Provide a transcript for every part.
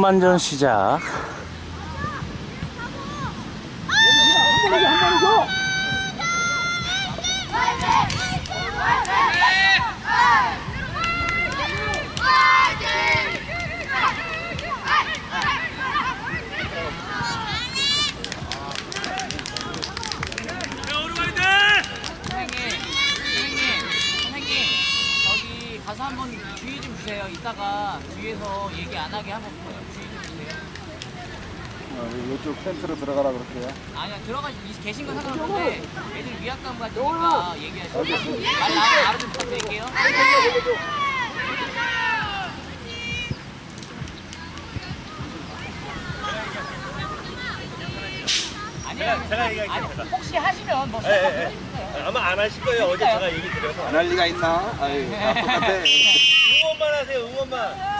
전반전 시작. 가서 한번 주의 좀 주세요. 이따가 뒤에서 얘기 안 하게 하고 주세요. 어, 이쪽 텐트로 들어가라 그럴게요. 아니야 들어가 계신 건 상관없는데 애들 위압감 가지니까 얘기하시고 말 나오면 바로 좀 부탁드릴게요. 아니요, 제가 얘기할게요, 제가. 혹시 하시면 뭐 예, 예, 예. 해주세요. 아마 안 하실 거예요. 어제 제가 얘기 드려서. 안 할 리가 있나? 아유, 다 똑같아. 응원만 하세요. 응원만.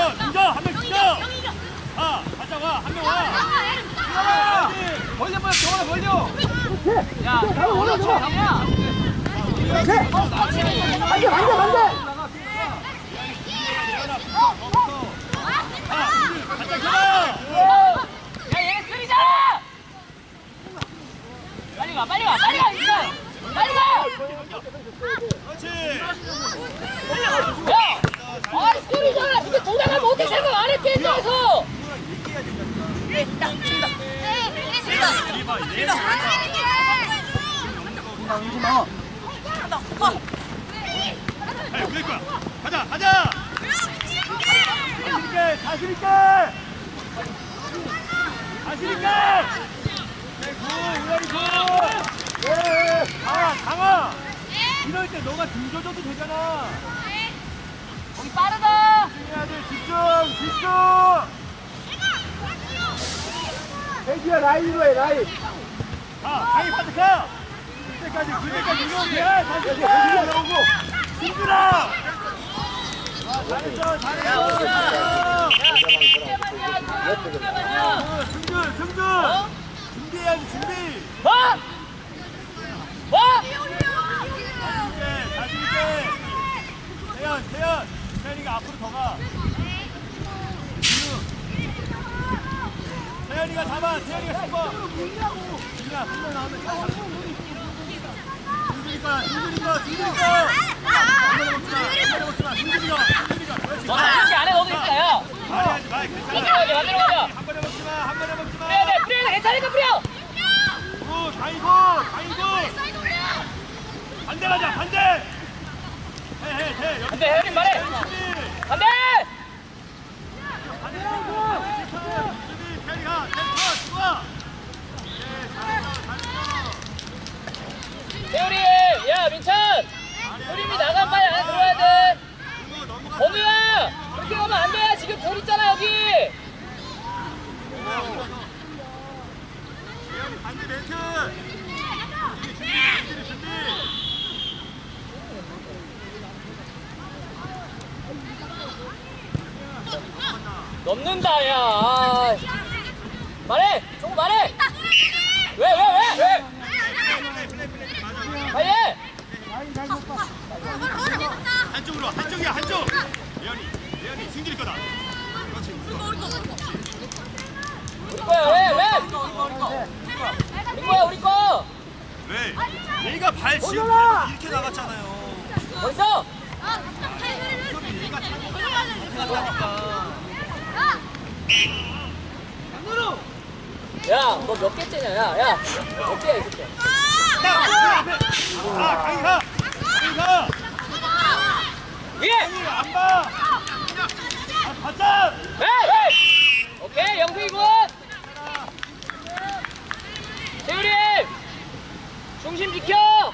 인정, 인정, 한명 인정. 아, 가자 와, 한명 와. 벌려, 벌려, 저거나 벌려. 야, 어려 쳐, 야. 가자. 야, 얘네 쓰리잖아! 빨리 가, 빨리 가, 빨리 가! 빨리 가! 그렇지. 야! 아, 쓰리잖아! 근데 도장하면 어떻게 생각 안 했대, 에서 야, 우리 거야. 가자, 가자. 자신 있게, 자신 있게. 자신 있게. 네, 굿, 우연히 굿. 예, 강아, 강아. 이럴 때 너가 등 줘줘도 되잖아. 거기 빠르다! 해야 돼, 집중, 집중. 애기야, 라인으로 해, 라인. 가, 강이 파트 가. 그때까지, 그때까지 이러면 돼. 다시 해. 승준아. 잘했어, 잘했어. 어, 승준, 승준. 준비해야지, 준비. 뭐? 뭐? 자신 있게, 자신있게. 태연, 태연. 태연이가 앞으로 더 가. 태연이가 잡아, 태연이가 잡아. 진우야, 한명 나오면 잘 잡아. 승준이 거야, 승준이 거, 승준이 거. 한 번에 먹지 마, 한 번에 먹지 마. 승준이가, 승준이가. 그렇지. 너는 그렇게 안해 너도 있다, 야! 말이 하지 마, 괜찮아. 만들어 가자, 만들어 가자! 한 번에 먹지 마, 한 번에 먹지 마. 뿌려야 돼, 뿌려야 돼, 괜찮으니까 뿌려! 굿, 가이고, 가이고. 반대 가자, 반대. 해, 해, 해. 여기 안 돼, 혜연이 말해! 준비. 안 돼! 반대 가고. 준비, 태리가, 태리 좋아. 예, 잘했어, 잘했어. 세율이! 야, 민찬! 효림이 나간 빨리 안에 들어와야 돼! 그리고 넘어가. 범우야! 그렇게 가면 안 돼! 지금 돌 있잖아, 여기! 예언이 반대 멘트. 준비, 준비, 준비. 넘는다, 야! 아. 말해! 종우 말해! 왜, 왜, 왜? 왜? 빨리 해! 한쪽으로, 와, 한쪽이야, 한쪽. 예언이, 예언이 승질이 거다. 그렇지. 우리 거야, 왜, 왜? 우리 거야, 우리 거! 왜? 얘가 발 지금 이렇게 나갔잖아요. 벌써! 얘가 잘못하니까. 야, 너 몇 개째냐? 야, 야. 몇 개야, 이렇게. 아, 강이가. 강이가. 위에. 예! 안 봐. 아, 바짝. 에이. 오케이, 영수이 군. 세율이. 중심 지켜.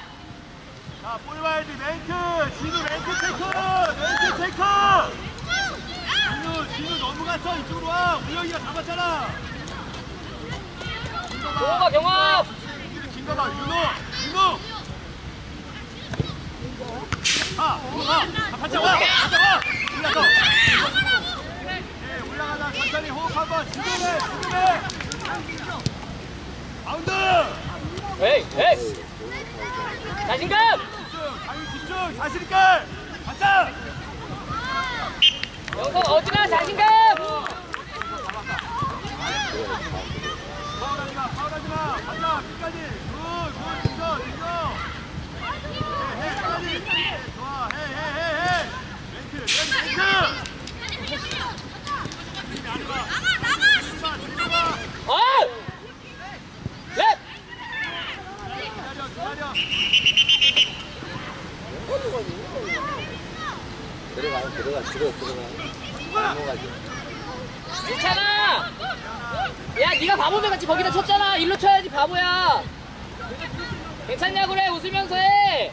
자, 볼 봐야지. 랭크. 지도 랭크 체크. 랭크 체크. 올라왔어 이쪽으로 와. 우영이가 잡았잖아. 경호가 경합 긴거봐 윤호. 윤호. 아 올라가 반짝 와. 반짝 와. 올라서. 네 올라가자 천천히 호흡 한번 지금해 지금해. 바운드. 에이 에이. 자신감! 집중 자기 집중 반짝 영성 어디나 자신감! 어! 랩! 기다려 기다려 들어가, 들어가, 들어, 들어가. 넘어가지. 괜찮아 야 네가 바보면 같이 거기다 쳤잖아 일로 쳐야지 바보야 괜찮냐 그래 웃으면서 해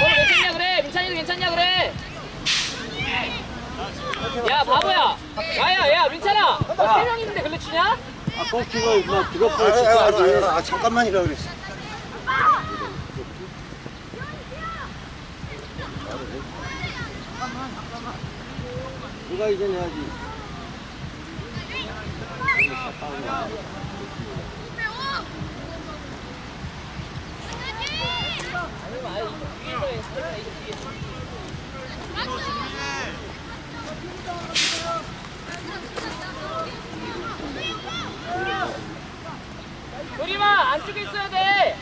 너는 괜찮냐 그래 민찬이도 괜찮냐 그래 야 바보야 야야 야 민찬아 너세 명 있는데 글래 치냐? 아, 코치가 뭐 드롭볼 쳐야지. 아, 잠깐만이라 그랬어. 누가 이제 내야지. 그림아 안쪽에 있어야 돼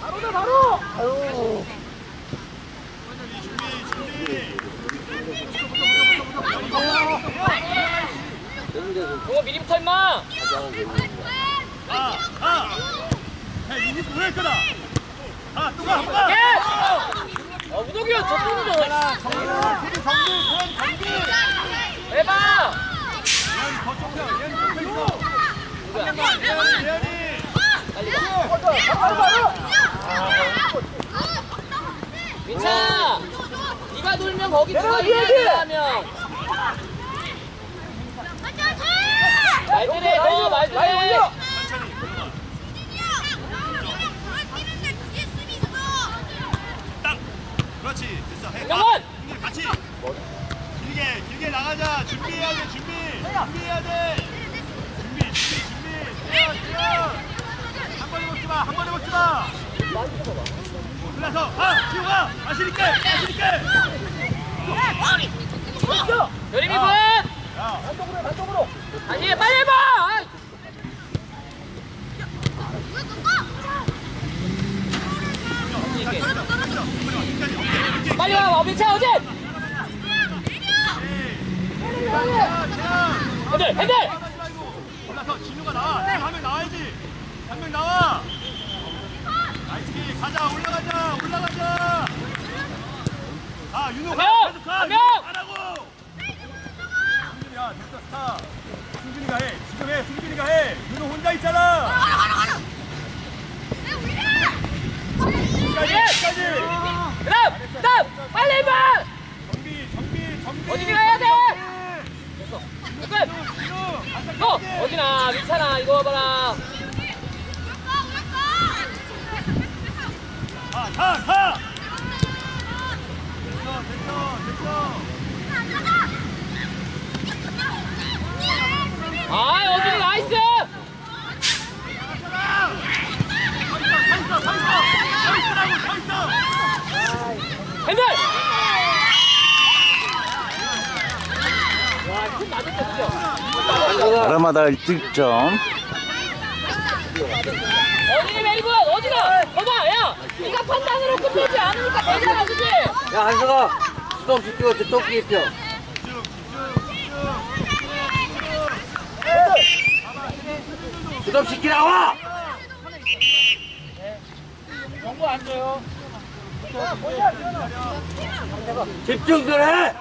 바로다 바로 아유. 데서 그거 미리부터 임마 아, 아. 해, 이니 왜 거다? 아, 또 가, 또 가. 예! 아 우덕이 형저 쏘는 거 정글, 정글, 정글, 정글. 해봐 예언이 더 좁혀, 예언이 좁혀 있어. 한 명만, 예언이, 예언이. 민찬아 네가 돌면 거기 누가 있냐 하면 말들해 천천히, 들어가. 딱. 그렇지, 됐어. 해. 영원! 형님 같이. 길게, 길게 나가자. 준비해야 돼, 준비. 준비해야 돼. 준비, 준비, 준비. 예언, 예언. 한 번에 먹지 마, 한 번에 먹지 마. 올라서, 가, 지우 가. 자신 있게, 자신 있게. 여림이 분 야, 아니 빨리 해봐. 빨리 와 어, 민찬 어제 핸들 핸들 올라서 진우가 나와. 한명 나와야지. 한 명 나와. 나이스 킥. 가자. 올라가자. 올라가자. 아, 윤호 한 가. 명! 계속 가. 승준이야. 됐어. 스타. 승준이가 해. 지금 해. 승준이가 해. 윤호 혼자 있잖아. 끝까지. 예! 끝까지. 그다음 그다음 빨리 해봐 정비. 정비. 정비. 어디로 가야 돼? 끝 윤호. 반짝 어 정비. 어디나 민찬아 이거 봐라 가. 가. 가. 됐어. 됐어. 됐어. 아 여기 나이스. 핸들! 와좀 맞았다 그죠 바람마다 1득점. 어디니 메이븐 어디가? 봐봐 야! 네가 판단으로 끝내지 않으니까 되잖아 그지? 야, 한서가 수동 시키고 저 토끼 입혀. 수동 시키라고! 정보 안 줘요 집중 좀 해!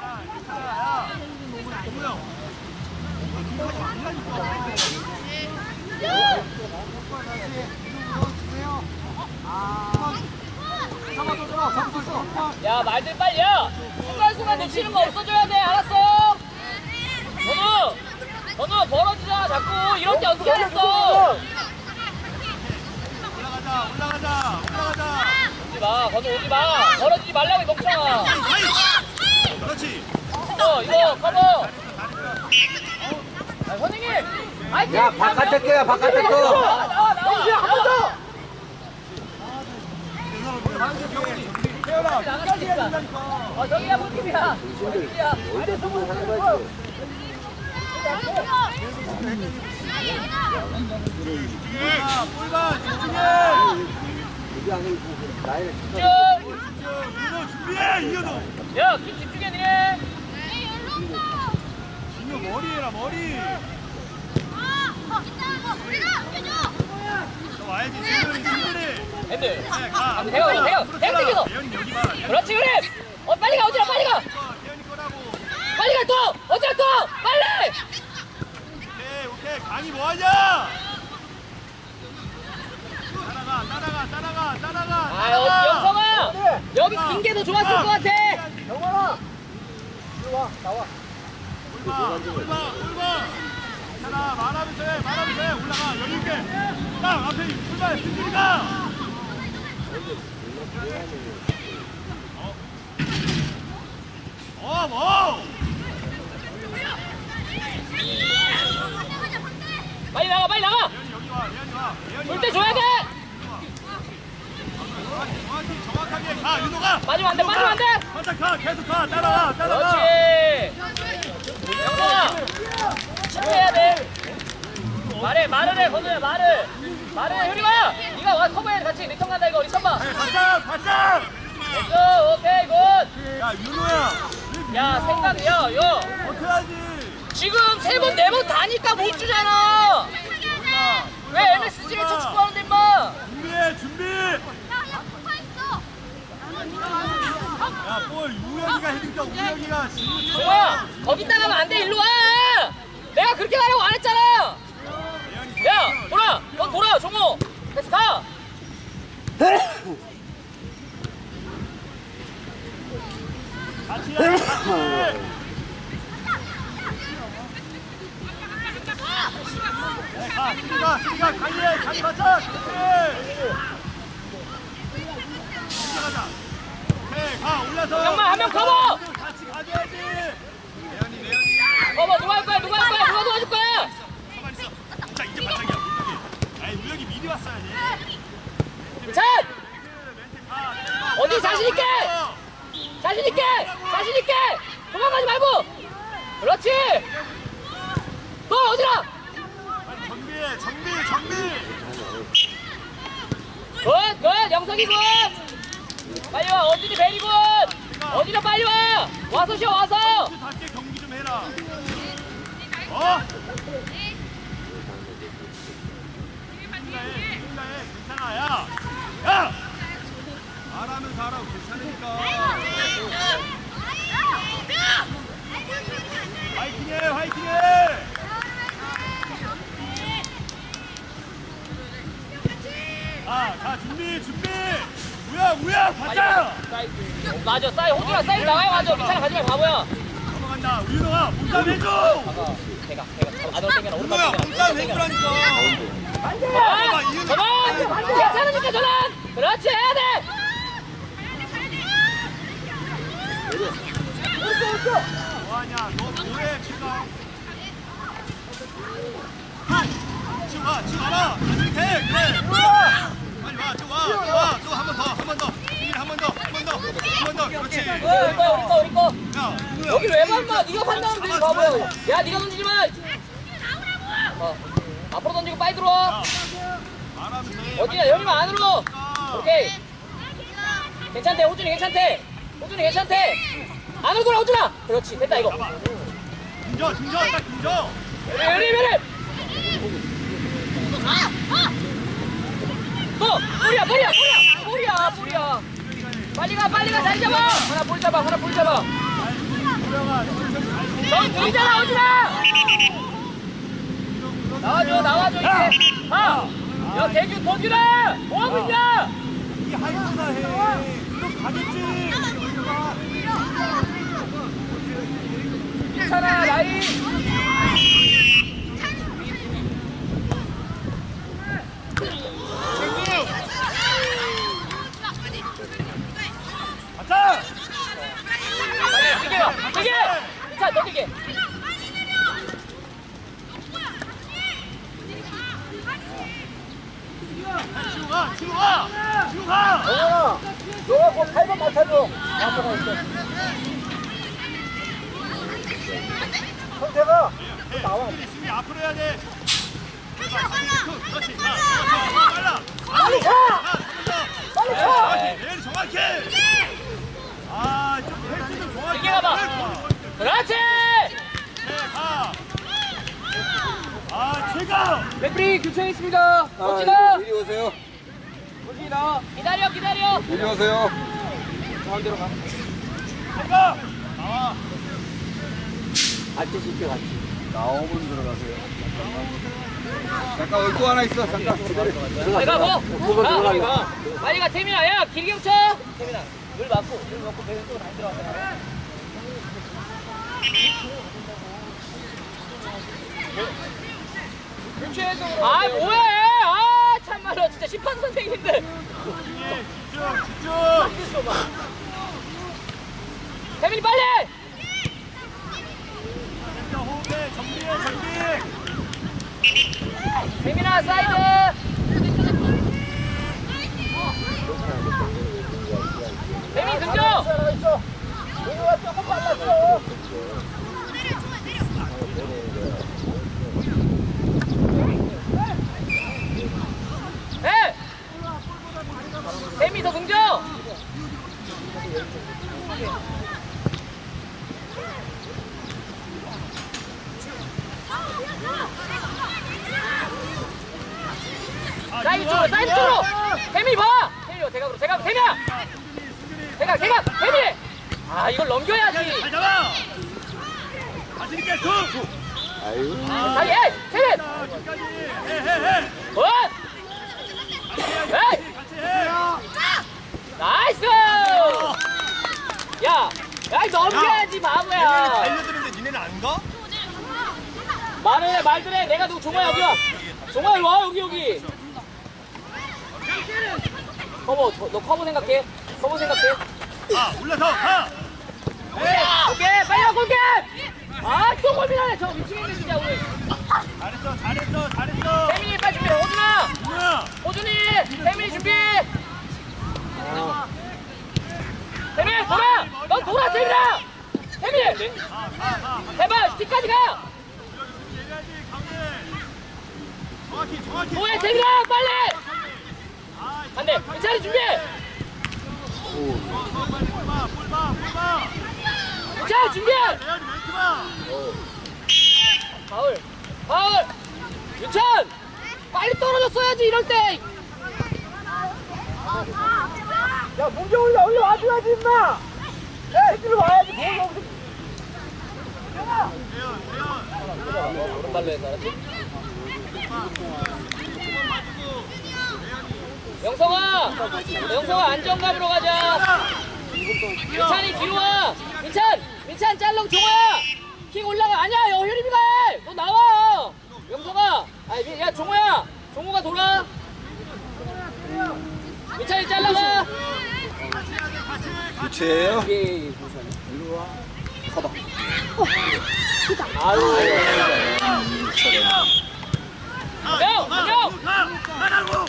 야 말들 빨리 야 순간순간 놓치는 거 없어져야 돼 알았어 건우 벌어지잖아 자꾸 때 어떻게 하겠어 올라가자 올라가자 올라가자 오지마 건우 오지마 벌어지지 말라고 이 멍청아 그렇지 이거 이거 커버 아, 선생님 아이템 야, 바깥에 거야, 바깥에 거. 나와 나와 나와 한번 더 나가니까 어 저기야 쭉 이거 준비해 이현호 야, 킥 집중해, 니네. 진호 머리 해라 머리 너 와야지 승근이 승근이 핸들. 네, 가 아, 대요, 대요, 대요 땡겨서. 대현이 여기 봐 그렇지, 그래. 어, 빨리 가, 어지라, 빨리 가. 빨리 가, 또. 어지라, 또. 빨리. 오케이 오케이 강이 뭐하냐 따라가 따라가 따라가 따라가 아, 어, 영성아. 여기 긴 게 더 좋았을 것 같아. 영원아! 이리 와, 나와. 올봐 올봐 올봐 괜찮아 말하면서 해 말하면서 해 올라가 여유 있게 딱 앞에 올봐 승준이가 어 뭐. 빨리 나가, 빨리 나가. 예현이 여기 와 줘야 돼. 정확히 정확하게 가 윤호가 빠지면 안 돼, 빠지면 안 돼. 바짝 가 계속 가 따라가 따라가 그렇지. 영성아. 집중해야 돼. 말해, 말을 해, 건우야, 말을. 말을 해, 효리가. 네가 와, 커버해. 같이 리턴 간다, 이거. 리턴 봐. 네, 바짝 바짝 됐어, 오케이, 굿. 야 윤호야 야, 생각, 야, 야. 어떡하지 지금 세 번, 네 번 다니까 못 주잖아. 왜 MSG를 쳐 축구하는데, 임마? 준비해 준비 야볼 우영이가 해주니까 우영이가 지금 종아, 거기 따라가면 안 돼, 일로 와. 내가 그렇게 가려고 안 했잖아. 야, 돌아, 넌 돌아, 종호. 됐어, 가. 같이 해 네, 가, 수리가, 강해, 강해, 맞자! 그렇지! 가자. 가, 올라서. 형만 한명 커버! 같이 가줘야지! 레연이, 레연이. 어머, 누가 할 거야, 누가 할 거야, 누가 도와줄 거야? 가만히 있어. 자, 이제 우혁이. 아이, 우혁이 미리 왔어야지. 찬! 어디 자신 있게! 자신 있게, 자신 있게. 도망가지 말고. 그렇지. 또 어디라? 정비해, 정비, 정비! 굿, 굿, 영석이 굿. 빨리 와, 어진이 베리 굿. 어진아 빨리 와. 와서 쉬어, 와서. 답게 경기 좀 해라. 어? 괜찮아, 야! 야! 말하면서 하라고 괜찮으니까. 화이팅해, 화이팅해! 아, 자, 준비, 준비! 우야! 사이드. 맞아, 사이드. 호준아, 사이드 나가야 맞아. 괜찮아, 가지 마, 바보야. 넘어간다. 우윤호가 몸싸움 해줘! 가가, 대가, 당겨라, 오른발 우윤호야. 몸싸움. 해주라니까! 아, 이윤호. 전환! 괜찮으니까 전환! 그렇지, 해야 돼! 뭐하냐? 너 뭐해 지금? 지금 와, 지금 와라. 돼, 그래. 빨리 와, 지금 와, 또 와, 또 한 번 더, 한 번 더. 이길 한번 더, 한 번 더, 한 어, 우리 거, 우리 거, 우리 거. 야, 누구야? 여기 왜 만나? 네가 판단하면 되지, 바보야. 야, 네가 던지지 마! 어, 앞으로 던지고 빨리 들어와. 어디야, 연이만 안으로! 아, 오케이. 괜찮대, 호준이 괜찮대. 호준이 괜찮대. 안으로 돌아, 호준아! 그렇지, 됐다, 이거. 등져, 등져, 딱. 여리, 여리, 여리! 또! 볼이야, 볼이야, 볼이야! 볼이야, 볼이야. 빨리 가, 빨리 가, 잘 잡아! 하나 볼 잡아, 하나 볼 잡아. 저기 둘이잖아, 호준아! 나와줘, 나와줘, 이제. 가! 야, 대규, 도규라! 뭐하고 있냐? 이게 하이보다 해. 이렇게 가겠지. 괜찮아 라인 가 길게 괜찮아 더 길게 지우 가, 지우 가, 지우 가. 영원아, 너가 그 8번 맡아줘. 아빠가 있어. 성태가 나와. 수비 앞으로 해야 돼. 그렇지. 자, 자, 빨라. 빨리 가! 빨리 가! 내일 정확해. 아. 길게 가봐. 그렇지 네, 가. 아, 최강. 레프리 교체했습니다 아, 멋지다 이리 오세요. 멋지다 기다려 기다려 이리 오세요. 가운데로 가. 최강. 나와. 같이 쉽게 같이. 나오면 들어가세요. 잠깐 또 하나 있어. 잠깐 기다려. 내가 뭐. 빨리 가 태민아 야 길게 붙여 태민아 물 맞고 물 맞고 배를 쪽으로 안 들어가잖아 아 뭐해 아 참말로 진짜 심판 선생님들 집중, 집중. 태민이 빨리 호흡해. 정비해, 정비. 태민아 사이드 있어. 등정 아, 사이드 쪽으로 사이드. 쪽으로 태민이 봐봐 대각으로 대각 태민아 대각 대각 태민이 아 이걸 넘겨야지! 잘 잡아. 자신 있게 툭. 아유. 사이 에이 태민 자, 끝까지. 해, 해, 해. 원 같이 에이! 해, 같이 해. 나이스! 야, 야 이거 넘겨야지 바보야. 달려드는데 니네는 안 가? 말해 말들 해. 내가 누구 종호야 여기 와 종호야 이리 와 여기 여기. 커버 저, 너 커버 생각해 커버 생각해 아, 올라서 가. 오케이 빨리 와 골게 아 또 골미나네 저 미치겠네 진짜 우리 잘했어, 잘했어, 잘했어. 태민이 빨리 준비해 호준아 누나. 호준이 태민이 준비 태민 돌아 넌 돌아 아, 가, 가. 해봐 뒤까지 가 얘기하지, 가운데. 정확히, 정확히. 뭐해 태민아 빨리 아, 안돼 민찬이 준비 멘트 봐. 파울 파울 유찬 빨리 떨어졌어야지 이럴 때 야, 문제 올려, 올려 와줘야지, 임마! 야, 이리로 와야지. 대현, 대현. 오른발로 해서 알았지? 영성아 영성아 안정감으로 가자 민찬이 뒤로 와 민찬 민찬 짤렁 종호야 킥 올라가 아니야 여 효림이가 해 너 나와 영성아 아니 민- 야 종호야 종호가 돌아 민찬이 잘라가 교체예요? 예, 예, 예. 이리 와. 서봐. 아유 아, 형, 가, 형! 가, 가라고.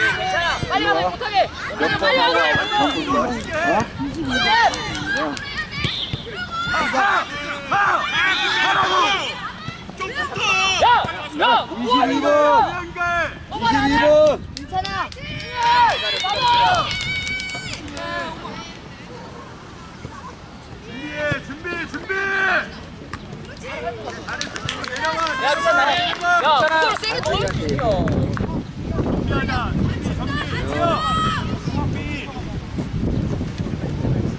괜찮아 빨리 가서 못하게 빨리 어? 가서. 좀 붙어. 야! 야! 뭐야 22번! 이거! 연결. 22번! 괜찮아. 준비해, 준비, 준비. 야 괜찮아 야 그걸 세게 더 올려 준비하자. 준비, 정비, 뛰어. 준비.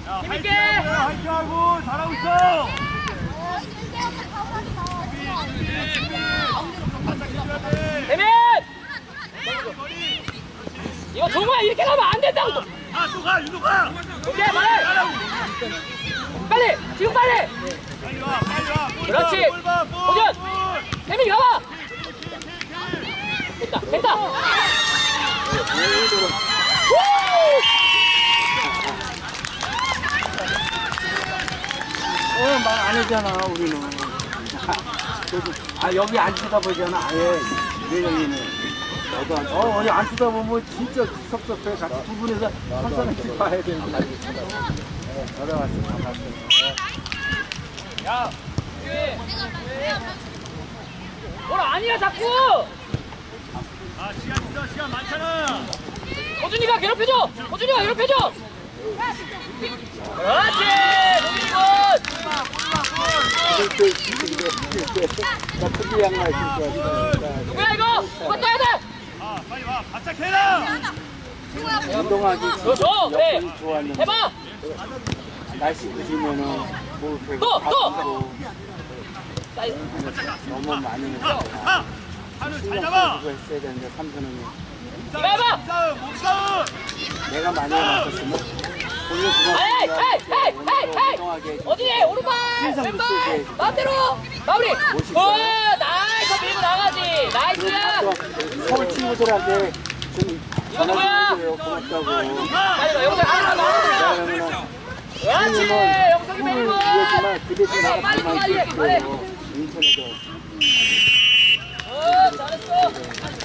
야, 힘있게. 화이팅하고, 잘하고 있어. 대민! 이거 종호야 이렇게 가면 안 된다고 아, 또가 윤호 가. 오케이 빨리! 빨리! 지금 빨리! 빨리 와 빨리 와. 볼 그렇지. 볼. 태민이 가봐! 됐다 됐다 어, 말안 하잖아, 우리는. 아, 여기 안 쳐다보잖아, 아예. 매형이는. 너도 안, 어, 어디 안 쳐다보면 진짜 섭섭해. 같이 두 분이서 한산씩 봐야 되는데. 어, 걸어왔어, 반갑어. 뭘 아니야 자꾸 아 시간 있어 시간 많잖아 호준이가 괴롭혀줘 호준이가 괴롭혀줘 그렇지 때, 나 크게 양말 신고 왔어. 누구야 이거 누가 떠야 돼 아 빨리 와 바짝 해라 운동하기 그렇죠 네 여건이 좋았는데. 해봐 날씨 그지면은 뭐 이렇게 또, 또! 너무 많이 아 한우 잘 잡아 했어야 되는데 삼선은 이거 해봐 몸싸움 몸 싸움 내가 많이 해놨었으면 에이 에이 에이 에이 에이. 운동하게 어디에 오른발. 왼발. 마음대로. 마무리. 오 나이스. 밀고 나가지. 그리고 서울 친구들한테 좀? 전화해주세요. 고맙다고. 빨리 가 영상 하나 나와 그렇지 영상이 나가. 빨리 빨리, 빨리. 어 잘했어.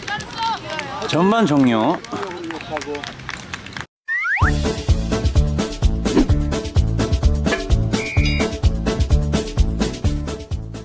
잘했어. 전반 종료.